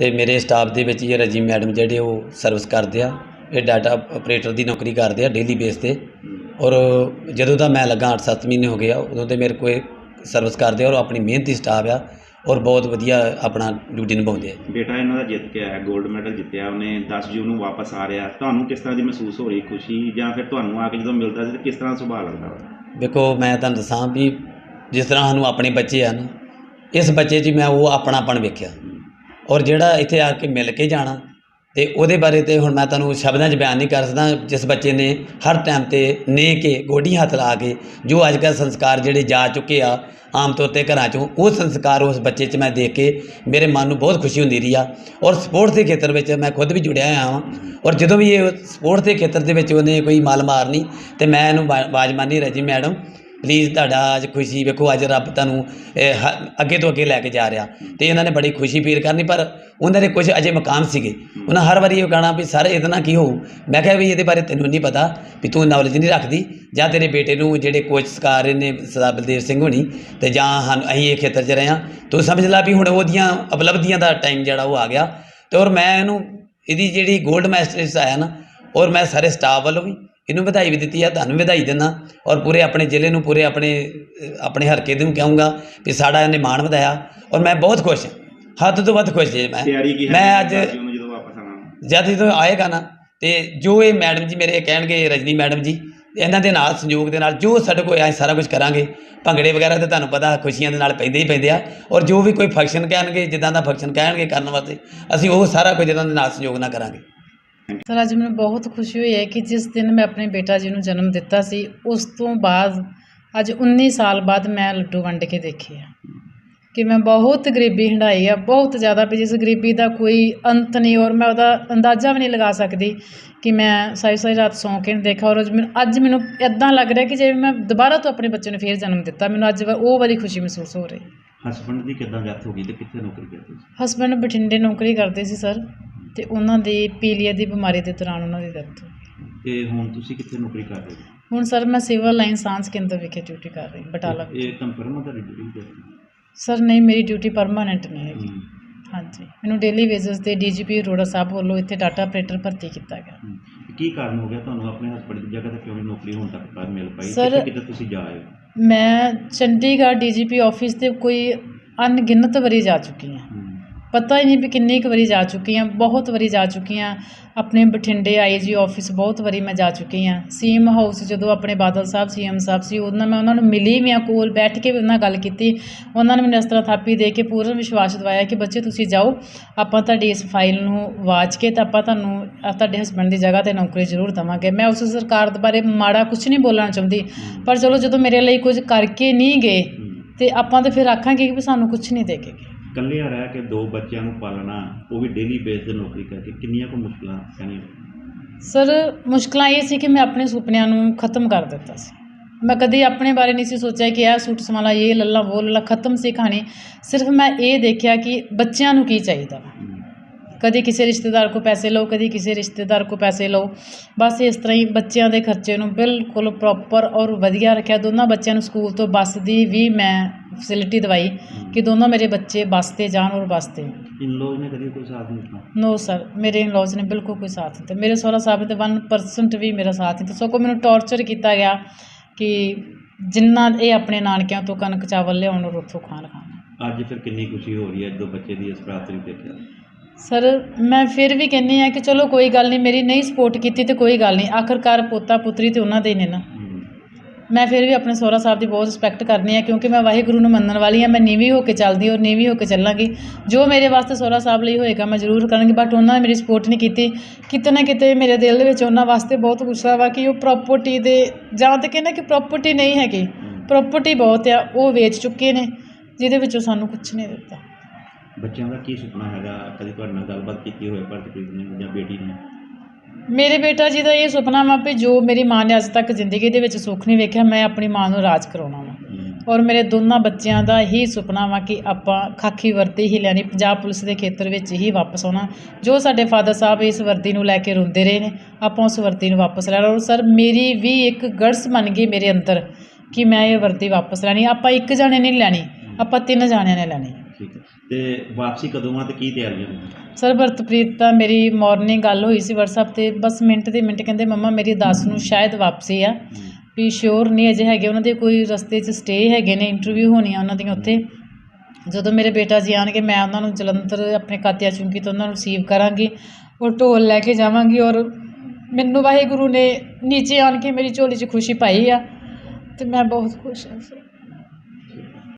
ਤੇ ਮੇਰੇ ਸਟਾਫ ਦੇ ਵਿੱਚ ਇਹ ਰਜੀ ਮੈਡਮ ਜਿਹੜੇ ਉਹ ਸਰਵਿਸ ਕਰਦੇ ਆ ਇਹ ਡਾਟਾ ਆਪਰੇਟਰ ਦੀ ਨੌਕਰੀ ਕਰਦੇ ਆ ਡੇਲੀ ਬੇਸ ਤੇ। ਔਰ ਜਦੋਂ ਦਾ ਮੈਂ ਲੱਗਾ 8-7 ਮਹੀਨੇ ਹੋ ਗਏ ਆ ਉਦੋਂ ਤੇ ਮੇਰੇ ਕੋਲ ਸਰਵਿਸ ਕਰਦੇ ਆ ਔਰ ਆਪਣੀ ਮਿਹਨਤੀ ਸਟਾਫ ਆ ਔਰ ਬਹੁਤ ਵਧੀਆ ਆਪਣਾ ਡਿਊਟੀ ਨਿਭਾਉਂਦੇ ਆ। ਬੇਟਾ ਇਹਨਾਂ ਦਾ ਜਿੱਤ ਕੇ ਆਇਆ 골ਡ ਮੈਡਲ ਜਿੱਤਿਆ ਉਹਨੇ 10 ਜੂਨ ਨੂੰ ਵਾਪਸ ਆ ਰਿਹਾ। ਤੁਹਾਨੂੰ ਕਿਸ ਤਰ੍ਹਾਂ ਦੀ ਮਹਿਸੂਸ ਹੋ ਰਹੀ ਖੁਸ਼ੀ ਜਾਂ ਫਿਰ ਤੁਹਾਨੂੰ ਆ ਕੇ ਜਦੋਂ ਮਿਲਦਾ ਸੀ ਤਾਂ ਕਿਸ ਤਰ੍ਹਾਂ ਸੁਭਾਅ ਲੱਗਦਾ ਵੇਖੋ ਮੈਂ ਤੁਹਾਨੂੰ ਦੱਸਾਂ ਵੀ ਜਿਸ ਤਰ੍ਹਾਂ ਸਾਨੂੰ ਆਪਣੇ ਬੱਚੇ ਆ ਨਾ ਇਸ ਬੱਚੇ 'ਚ ਮੈਂ ਉਹ ਆਪਣਾਪਣ ਵੇਖਿਆ। ਔਰ ਜਿਹੜਾ ਇੱਥੇ ਆ ਕੇ ਮਿਲ ਕੇ ਜਾਣਾ ਤੇ ਉਹਦੇ ਬਾਰੇ ਤੇ ਹੁਣ ਮੈਂ ਤੁਹਾਨੂੰ ਸ਼ਬਦਾਂ 'ਚ ਬਿਆਨ ਨਹੀਂ ਕਰ ਸਕਦਾ, ਜਿਸ ਬੱਚੇ ਨੇ ਹਰ ਟਾਈਮ ਤੇ ਨੇ ਕੇ ਗੋਡੀ ਹੱਥ ਲਾ ਕੇ ਜੋ ਅੱਜ ਕੱਲ੍ਹ ਸੰਸਕਾਰ ਜਿਹੜੇ ਜਾ ਚੁੱਕੇ ਆ, ਆਮ ਤੌਰ ਤੇ ਘਰਾਂ 'ਚੋਂ, ਉਹ ਸੰਸਕਾਰ ਉਸ ਬੱਚੇ 'ਚ ਮੈਂ ਦੇਖ ਕੇ ਮੇਰੇ ਮਨ ਨੂੰ ਬਹੁਤ ਖੁਸ਼ੀ ਹੁੰਦੀ ਰਹੀ ਆ। ਔਰ ਸਪੋਰਟਸ ਦੇ ਖੇਤਰ ਵਿੱਚ ਮੈਂ ਖੁਦ ਵੀ ਜੁੜਿਆ ਹੋਇਆ ਹਾਂ ਔਰ ਜਦੋਂ ਵੀ ਇਹ ਸਪੋਰਟਸ ਦੇ ਖੇਤਰ ਦੇ ਵਿੱਚ ਉਹਨੇ ਕੋਈ ਮੱਲ ਮਾਰਨੀ ਤੇ ਮੈਂ ਇਹਨੂੰ ਵਾ- ਆਵਾਜ਼ ਮਾਰਨੀ ਰਜੀ ਮੈਡਮ ਪਲੀਜ਼ ਤੁਹਾਡਾ ਅੱਜ ਖੁਸ਼ੀ ਵੇਖੋ ਅੱਜ ਰੱਬ ਤੁਹਾਨੂੰ ਇਹ ਹ- ਅੱਗੇ ਤੋਂ ਅੱਗੇ ਲੈ ਕੇ ਜਾ ਰਿਹਾ। ਤੇ ਇਹਨਾਂ ਨੇ ਬੜੀ ਖੁਸ਼ੀ ਫੀਲ ਕਰਨੀ ਪਰ ਉਹਨਾਂ ਦੇ ਕੁਝ ਅਜੇ ਮਕਾਮ ਸੀਗੇ। ਉਹਨਾਂ ਹਰ ਵਾਰੀ ਇਹ ਕਹਿਣਾ ਵੀ ਸਰ ਇਹਦੇ ਨਾਲ ਕੀ ਹੋਊ? ਮੈਂ ਕਿਹਾ ਵੀ ਇਹਦੇ ਬਾਰੇ ਤੈਨੂੰ ਨਹੀਂ ਪਤਾ ਵੀ ਤੂੰ ਨੌਲੇਜ ਨਹੀਂ ਰੱਖਦੀ ਜਾਂ ਤੇਰੇ ਬੇਟੇ ਨੂੰ ਜਿਹੜੇ ਕੋਚ ਸਿਖਾ ਰਹੇ ਨੇ ਸਰਦਾਰ ਬਲਦੇਵ ਸਿੰਘ ਹੋਣੀ ਤੇ ਜਾਂ ਹਨ ਅਸੀਂ ਇਹ ਖੇਤਰ 'ਚ ਰਹੇ ਹਾਂ ਤੂੰ ਸਮਝ ਲੈ ਵੀ ਹੁਣ ਉਹਦੀਆਂ ਉਪਲਬਧੀਆਂ ਦਾ ਟਾਈਮ ਜਿਹੜਾ ਉਹ ਆ ਗਿਆ। ਤੇ ਔਰ ਮੈਂ ਇਹਨੂੰ ਇਹਦੀ ਜਿਹੜੀ 골ਡ ਮੈਸਟਰਸ ਆਇਆ ਨਾ ਔਰ ਮੈਂ ਸਾਰੇ ਸਟਾਫ ਵੱਲੋਂ ਵੀ ਇਹਨੂੰ ਵਧਾਈ ਵੀ ਦਿੱਤੀ ਆ ਤੁਹਾਨੂੰ ਵਧਾਈ ਦਿੰਦਾ ਔਰ ਪੂਰੇ ਆਪਣੇ ਜ਼ਿਲ੍ਹੇ ਨੂੰ ਪੂਰੇ ਆਪਣੇ ਆਪਣੇ ਹਲਕੇ ਨੂੰ ਕਹੂੰਗਾ ਵੀ ਸਾਡਾ ਇਹਨੇ ਮਾਣ ਵਧਾਇਆ ਔਰ ਮੈਂ ਬਹੁਤ ਖੁਸ਼ ਹਾਂ। ਹੱਦ ਤੋਂ ਵੱਧ ਖੁਸ਼ ਜੇ ਮੈਂ। ਕੀ ਮੈਂ ਅੱਜ 10 ਜੂਨ ਨੂੰ ਜਦੋਂ ਵਾਪਸ ਆਣਾ ਜਦ ਜਦੋਂ ਆਏਗਾ ਨਾ ਤੇ ਜੋ ਇਹ ਮੈਡਮ ਜੀ ਮੇਰੇ ਕਹਿਣਗੇ ਰਜਨੀ ਮੈਡਮ ਜੀ ਇਹਨਾਂ ਦੇ ਨਾਲ ਸੰਯੋਗ ਦੇ ਨਾਲ ਜੋ ਸਾਡੇ ਕੋਲ ਆਏ ਸਾਰਾ ਕੁਝ ਕਰਾਂਗੇ। ਭੰਗੜੇ ਵਗੈਰਾ ਤੇ ਤੁਹਾਨੂੰ ਪਤਾ ਖੁਸ਼ੀਆਂ ਦੇ ਨਾਲ ਪੈਂਦੇ ਹੀ ਪੈਂਦੇ ਆ। ਔਰ ਜੋ ਵੀ ਕੋਈ ਫੰਕਸ਼ਨ ਕਹਿਣਗੇ ਜਿੱਦਾਂ ਦਾ ਫੰਕਸ਼ਨ ਕਹਿਣਗੇ ਕਰਨ ਵਾਸਤੇ ਅਸੀਂ ਉਹ ਸਾਰਾ ਕੁਝ ਇਹਨਾਂ ਦੇ ਨਾਲ ਸੰਯੋਗ ਨਾਲ ਕਰਾਂਗੇ। ਸਰ ਅੱਜ ਮੈਨੂੰ ਬਹੁਤ ਖੁਸ਼ੀ ਹੋਈ ਹੈ ਕਿ ਜਿਸ ਦਿਨ ਮੈਂ ਆਪਣੇ ਬੇਟਾ ਜੀ ਨੂੰ ਜਨਮ ਦਿੱਤਾ ਸੀ ਉਸ ਤੋਂ ਬਾਅਦ ਅੱਜ 19 ਸਾਲ ਬਾਅਦ ਮੈਂ ਲੱਡੂ ਵੰਡ ਕੇ ਦੇਖੇ ਆ। ਕਿ ਮੈਂ ਬਹੁਤ ਗਰੀਬੀ ਹੰਢਾਈ ਆ ਬਹੁਤ ਜ਼ਿਆਦਾ ਵੀ ਜਿਸ ਗਰੀਬੀ ਦਾ ਕੋਈ ਅੰਤ ਨਹੀਂ ਔਰ ਮੈਂ ਉਹਦਾ ਅੰਦਾਜ਼ਾ ਵੀ ਨਹੀਂ ਲਗਾ ਸਕਦੀ ਕਿ ਮੈਂ ਸਾਰੀ ਸਾਰੀ ਰਾਤ ਸੌਂ ਕੇ ਨਹੀਂ ਦੇਖਿਆ। ਔਰ ਅੱਜ ਮੈਨੂੰ ਇਦਾਂ ਲੱਗ ਰਿਹਾ ਕਿ ਜਿਵੇਂ ਮੈਂ ਦੁਬਾਰਾ ਤੋਂ ਆਪਣੇ ਬੱਚੇ ਨੂੰ ਫੇਰ ਜਨਮ ਦਿੱਤਾ ਮੈਨੂੰ ਅੱਜ ਉਹ ਵਾਲੀ ਖੁਸ਼ੀ ਮਹਿਸੂਸ ਹੋ ਰਹੀ। ਹਸਬੰਡ ਦੀ ਕਿੱਦਾਂ ਡੈਥ ਹੋ ਗਈ ਤੇ ਕਿੱਥੇ ਨੌਕਰੀ ਕਰਦੇ ਸੀ? ਹਸਬੰਡ ਬਠਿੰਡੇ ਨੌਕਰੀ ਕਰਦੇ ਸੀ ਸਰ। ਤੇ ਉਹਨਾਂ ਦੀ ਪੀਲੀਆ ਦੀ ਬਿਮਾਰੀ ਦੇ ਦੌਰਾਨ ਉਹਨਾਂ ਦੀ ਡੈਥ ਹੋ ਗਈ। ਤੇ ਹੁਣ ਤੁਸੀਂ ਕਿੱਥੇ ਨੌਕਰੀ ਕਰ ਰਹੇ ਹੋ? ਹੁਣ ਸਰ ਮੈਂ ਸਿਵਲ ਲਾਈਨ ਸਾਂਸ ਕੇਂਦਰ ਵਿਖੇ ਡਿਊਟੀ ਕਰ ਰਹੀ ਬਟਾਲਾ ਵਿੱਚ ਇਹ ਕੰਫਰਮ ਹੈ ਤੁਹਾਡੀ ਡਿਊਟੀ ਸਰ ਨਹੀਂ ਮੇਰੀ ਡਿਊਟੀ ਪਰਮਾਨੈਂਟ ਨਹੀਂ ਹੈਗੀ। ਹੂੰ। ਹਾਂਜੀ। ਮੈਨੂੰ ਡੇਲੀ ਬੇਸਿਸ ਤੇ ਡੀਜੀਪੀ ਅਰੋੜਾ ਸਾਹਿਬ ਵੱਲੋਂ ਇੱਥੇ ਡਾਟਾ ਆਪਰੇਟਰ ਭਰਤੀ ਕੀਤਾ ਗਿਆ। ਕੀ ਕਾਰਨ ਹੋ ਗਿਆ ਤੁਹਾਨੂੰ ਆਪਣੇ ਹਸਬੰਡ ਦੀ ਜਗ੍ਹਾ ਤੇ ਕਿਉਂ ਨਹੀਂ ਨੌਕਰੀ ਹੁਣ ਤੱਕ ਕਰ ਮਿਲ ਪਾਈ? Sir- ਕਿੱਥੇ ਕਿੱਥੇ ਤੁਸੀਂ ਜਾ ਆਏ ਹੋ? ਮੈਂ ਚੰਡੀਗੜ੍ਹ ਡੀਜੀਪੀ ਆਫਿਸ ਤੇ ਕੋਈ ਅਣਗਿਣਤ ਵਾਰੀ ਜਾ ਚੁੱਕੀ ਹਾਂ। ਹੂੰ। ਪਤਾ ਹੀ ਨਹੀਂ ਵੀ ਕਿੰਨੀ ਕੁ ਵਾਰੀ ਜਾ ਚੁੱਕੀ ਹਾਂ ਬਹੁਤ ਵਾਰੀ ਜਾ ਚੁੱਕੀ ਹਾਂ। ਆਪਣੇ ਬਠਿੰਡੇ ਆਈਜੀ ਆਫਿਸ ਬਹੁਤ ਵਾਰੀ ਮੈਂ ਜਾ ਚੁੱਕੀ ਹਾਂ। ਸੀਐਮ ਹਾਊਸ ਜਦੋਂ ਆਪਣੇ ਬਾਦਲ ਸਾਹਿਬ ਸੀਐਮ ਸਾਹਿਬ ਸੀ ਉਹਨਾਂ ਮੈਂ ਉਹਨਾਂ ਨੂੰ ਮਿਲੀ ਵੀ ਆ ਕੋਲ ਬੈਠ ਕੇ ਵੀ ਉਹਨਾਂ ਨਾਲ ਗੱਲ ਕੀਤੀ। ਉਹਨਾਂ ਨੇ ਮੈਨੂੰ ਇਸ ਤਰ੍ਹਾਂ ਥਾਪੀ ਦੇ ਕੇ ਪੂਰਨ ਵਿਸ਼ਵਾਸ ਦਿਵਾਇਆ ਕਿ ਬੱਚੇ ਤੁਸੀਂ ਜਾਓ ਆਪਾਂ ਤੁਹਾਡੀ ਇਸ ਫਾਈਲ ਨੂੰ ਵਾਚ ਕੇ ਤਾਂ ਆਪਾਂ ਤੁਹਾਨੂੰ ਤੁਹਾਡੇ ਹਸਬੰਡ ਦੀ ਜਗ੍ਹਾ ਤੇ ਨੌਕਰੀ ਜ਼ਰੂਰ ਦੇਵਾਂਗੇ। ਮੈਂ ਉਸ ਸਰਕਾਰ ਦੇ ਬਾਰੇ ਮਾੜਾ ਕੁਝ ਨਹੀਂ ਬੋਲਣਾ ਚਾਹੁੰਦੀ ਪਰ ਚਲੋ ਜਦੋਂ ਮੇਰੇ ਲਈ ਕੁਝ ਕਰਕੇ ਨਹੀਂ ਗਏ। ਤੇ ਆਪਾਂ ਤਾਂ ਫਿਰ ਆਖਾਂਗੇ ਕਿ ਵੀ ਸਾਨੂੰ ਕੁਝ ਨਹੀਂ ਦੇ ਕੇ ਗਏ। ਇਕੱਲਿਆਂ ਰਹਿ ਕੇ ਦੋ ਬੱਚਿਆਂ ਨੂੰ ਪਾਲਣਾ, ਉਹ ਵੀ ਡੇਲੀ ਬੇਸ ਤੇ ਨੌਕਰੀ ਕਰਕੇ ਕਿੰਨੀਆਂ ਕੁ ਮੁਸ਼ਕਲਾਂ ਸਹਿਣੀਆਂ ਸਰ ਮੁਸ਼ਕਲਾਂ ਇਹ ਸੀ ਕਿ ਮੈਂ ਆਪਣੇ ਸੁਪਨਿਆਂ ਨੂੰ ਖਤਮ ਕਰ ਦਿੱਤਾ ਸੀ। ਮੈਂ ਕਦੇ ਆਪਣੇ ਬਾਰੇ ਨਹੀਂ ਸੀ ਸੋਚਿਆ ਕਿ ਇਹ ਸੂਟ ਸਮਾਲਾ, ਇਹ ਲੱਲਾ, ਉਹ ਲੱਲਾ ਖਤਮ ਸੀ ਕਹਾਣੀ। ਸਿਰਫ ਮੈਂ ਇਹ ਦੇਖਿਆ ਕਿ ਬੱਚਿਆਂ ਨੂੰ ਕੀ ਚਾਹੀਦਾ ਵਾ। ਕਦੇ ਕਿਸੇ ਰਿਸ਼ਤੇਦਾਰ ਕੋ ਪੈਸੇ ਲਓ ਕਦੀ ਕਿਸੇ ਰਿਸ਼ਤੇਦਾਰ ਕੋ ਪੈਸੇ ਲਓ। ਬਸ ਇਸ ਤਰ੍ਹਾਂ ਹੀ ਬੱਚਿਆਂ ਦੇ ਖਰਚੇ ਨੂੰ ਬਿਲਕੁਲ ਪ੍ਰੋਪਰ ਔਰ ਵਧੀਆ ਰੱਖਿਆ। ਦੋਨਾਂ ਬੱਚਿਆਂ ਨੂੰ ਸਕੂਲ ਤੋਂ ਬੱਸ ਦੀ ਵੀ ਮੈਂ ਫੈਸਿਲਿਟੀ ਦਵਾਈ ਕਿ ਦੋਨੋਂ ਮੇਰੇ ਬੱਚੇ ਬੱਸ ਤੇ ਜਾਣ ਔਰ ਬੱਸ ਤੇ। ਇਨ ਲੋਕ ਨੇ ਕਦੀ ਕੋਈ ਸਾਥ ਨਹੀਂ ਦਿੱਤਾ? ਨੋ ਸਰ ਮੇਰੇ ਇਨ-ਲॉज ਨੇ ਬਿਲਕੁਲ ਕੋਈ ਸਾਥ ਨਹੀਂ ਦਿੱਤਾ। ਮੇਰੇ ਸਹੁਰਾ ਸਾਹਿਬ ਨੇ ਤਾਂ 1% ਵੀ ਮੇਰਾ ਸਾਥ ਨਹੀਂ ਦਿੱਤਾ। ਸਗੋਂ ਮੈਨੂੰ ਟੌਰਚਰ ਕੀਤਾ ਗਿਆ ਕਿ ਜਿੰਨਾ ਇਹ ਆਪਣੇ ਨਾਨਕਿਆਂ ਤੋਂ ਕਣਕ ਚਾਵਲ ਲਿਆਉਣ ਔਰ ਉੱਥੋਂ ਖਾਣ ਖਾਣਾ। ਅੱਜ ਫਿਰ ਕਿੰਨੀ ਖੁਸ਼ੀ ਹੋ ਰਹੀ ਹੈ? ਜਦੋਂ ਬੱਚੇ ਦੀ ਇਸ ਪ੍ਰਾਪਤੀ ਨੂੰ ਦੇਖਿਆ। ਸਰ ਮੈਂ ਫਿਰ ਵੀ ਕਹਿੰਦੀ ਆ ਕਿ ਚਲੋ ਕੋਈ ਗੱਲ ਨਹੀਂ ਮੇਰੀ ਨਹੀਂ ਸਪੋਰਟ ਕੀਤੀ ਤੇ ਕੋਈ ਗੱਲ ਨਹੀਂ। ਆਖਰਕਾਰ ਪੋਤਾ ਪੁੱਤਰੀ ਤੇ ਉਹਨਾਂ ਦੇ ਹੀ ਨੇ ਨਾ। ਹੂੰ। ਮੈਂ ਫਿਰ ਵੀ ਆਪਣੇ ਸਹੁਰਾ ਸਾਹਿਬ ਦੀ ਬਹੁਤ ਰਿਸਪੈਕਟ ਕਰਨੀ ਆ ਕਿਉਂਕਿ ਮੈਂ ਵਾਹਿਗੁਰੂ ਨੂੰ ਮੰਨਣ ਵਾਲੀ ਆ ਮੈਂ ਨੀਵੀਂ ਹੋ ਕੇ ਚੱਲਦੀ ਔਰ ਨੀਵੀਂ ਹੋ ਕੇ ਚੱਲਾਂਗੀ। ਜੋ ਮੇਰੇ ਵਾਸਤੇ ਸਹੁਰਾ ਸਾਹਿਬ ਲਈ ਹੋਏਗਾ ਮੈਂ ਜ਼ਰੂਰ ਕਰਾਂਗੀ ਬਟ ਉਹਨਾਂ ਨੇ ਮੇਰੀ ਸਪੋਰਟ ਨਹੀਂ ਕੀਤੀ। ਕਿਤੇ ਨਾ ਕਿਤੇ ਮੇਰੇ ਦਿਲ ਦੇ ਵਿੱਚ ਉਹਨਾਂ ਵਾਸਤੇ ਬਹੁਤ ਗੁੱਸਾ ਵਾ ਕਿ ਉਹ ਪ੍ਰਾਪਰਟੀ ਦੇ ਜਾਂ ਤਾਂ ਕਹਿੰਦੇ ਕਿ ਪ੍ਰਾਪਰਟੀ ਨਹੀਂ ਹੈਗੀ। ਪ੍ਰਾਪਰਟੀ ਬਹੁਤ ਆ ਉਹ ਵੇਚ ਚੁੱਕੇ ਨੇ ਜਿਹਦੇ ਵਿੱਚੋਂ ਸਾਨੂੰ ਕੁਝ ਨਹੀਂ ਦਿੱਤਾ। ਬੱਚਿਆਂ ਦਾ ਕੀ ਸੁਪਨਾ ਹੈਗਾ? ਕਦੀ ਤੁਹਾਡੇ ਨਾਲ ਗੱਲਬਾਤ ਕੀਤੀ ਹੋਵੇ ਭਰਤਪ੍ਰੀਤ ਨੇ ਜਾਂ ਬੇਟੀ ਨੇ? ਮੇਰੇ ਬੇਟਾ ਜੀ ਦਾ ਇਹ ਸੁਪਨਾ ਵਾ ਵੀ ਜੋ ਮੇਰੀ ਮਾਂ ਨੇ ਅੱਜ ਤੱਕ ਜ਼ਿੰਦਗੀ ਦੇ ਵਿੱਚ ਸੁੱਖ ਨਹੀਂ ਵੇਖਿਆ ਮੈਂ ਆਪਣੀ ਮਾਂ ਨੂੰ ਰਾਜ ਕਰਾਉਣਾ ਵਾ। ਔਰ ਮੇਰੇ ਦੋਨਾਂ ਬੱਚਿਆਂ ਦਾ ਹੀ ਸੁਪਨਾ ਵਾ ਕਿ ਆਪਾਂ ਖਾਕੀ ਵਰਦੀ ਹੀ ਲੈਣੀ ਪੰਜਾਬ ਪੁਲਿਸ ਦੇ ਖੇਤਰ ਵਿੱਚ ਹੀ ਵਾਪਸ ਆਉਣਾ। ਜੋ ਸਾਡੇ ਫਾਦਰ ਸਾਹਿਬ ਇਸ ਵਰਦੀ ਨੂੰ ਲੈ ਕੇ ਰੋਂਦੇ ਰਹੇ ਨੇ ਆਪਾਂ ਉਸ ਵਰਦੀ ਨੂੰ ਵਾਪਸ ਲੈਣਾ। ਔਰ ਸਰ ਮੇਰੀ ਵੀ ਇੱਕ ਗੜਸ ਬਣ ਗਈ ਮੇਰੇ ਅੰਦਰ ਕਿ ਮੈਂ ਇਹ ਵਰਦੀ ਵਾਪਸ ਲੈਣੀ। ਆਪਾਂ ਇੱਕ ਜਾਣੇ ਨਹੀਂ ਲੈਣੀ ਆਪਾਂ ਤਿੰਨ ਜਾਣਿਆਂ ਨੇ ਲੈਣੀ। ਠੀਕ ਹੈ। ਤੇ ਵਾਪਸੀ ਕਦੋਂ ਆ ਤੇ ਕੀ ਤਿਆਰੀਆਂ ਨੇ ਸਰ ਭਰਤਪ੍ਰੀਤ ਤਾਂ ਮੇਰੀ ਮਾਰਨਿੰਗ ਗੱਲ ਹੋਈ ਸੀ WhatsApp ਤੇ। ਬਸ ਮਿੰਟ ਦੇ ਮਿੰਟ ਕਹਿੰਦੇ ਮੰਮਾ ਮੇਰੀ 10 ਨੂੰ ਸ਼ਾਇਦ ਵਾਪਸੀ ਆ। ਵੀ ਸ਼ੋਰ ਨਹੀਂ ਅਜੇ ਹੈਗੇ ਉਹਨਾਂ ਦੇ ਕੋਈ ਰਸਤੇ 'ਚ ਸਟੇ ਹੈਗੇ ਨੇ ਇੰਟਰਵਿਊ ਹੋਣੀਆਂ ਉਹਨਾਂ ਦੀਆਂ ਉੱਥੇ। ਜਦੋਂ ਮੇਰੇ ਬੇਟਾ ਜੀ ਆਣਗੇ ਮੈਂ ਉਹਨਾਂ ਨੂੰ ਜਲੰਧਰ ਆਪਣੇ ਕਾਤਿਆ ਚੁੰਕੀ ਤੋਂ ਉਹਨਾਂ ਨੂੰ ਰਿਸੀਵ ਕਰਾਂਗੀ ਔਰ ਢੋਲ ਲੈ ਕੇ ਜਾਵਾਂਗੀ ਔਰ ਮੈਨੂੰ ਵਾਹਿਗੁਰੂ ਨੇ ਨੀਚੇ ਆਣ ਕੇ ਮੇਰੀ ਝੋਲੀ 'ਚ ਖੁਸ਼ੀ ਪਾਈ ਆ। ਤੇ ਮੈਂ ਬਹੁਤ ਖੁਸ਼ ਹਾਂ ਸਰ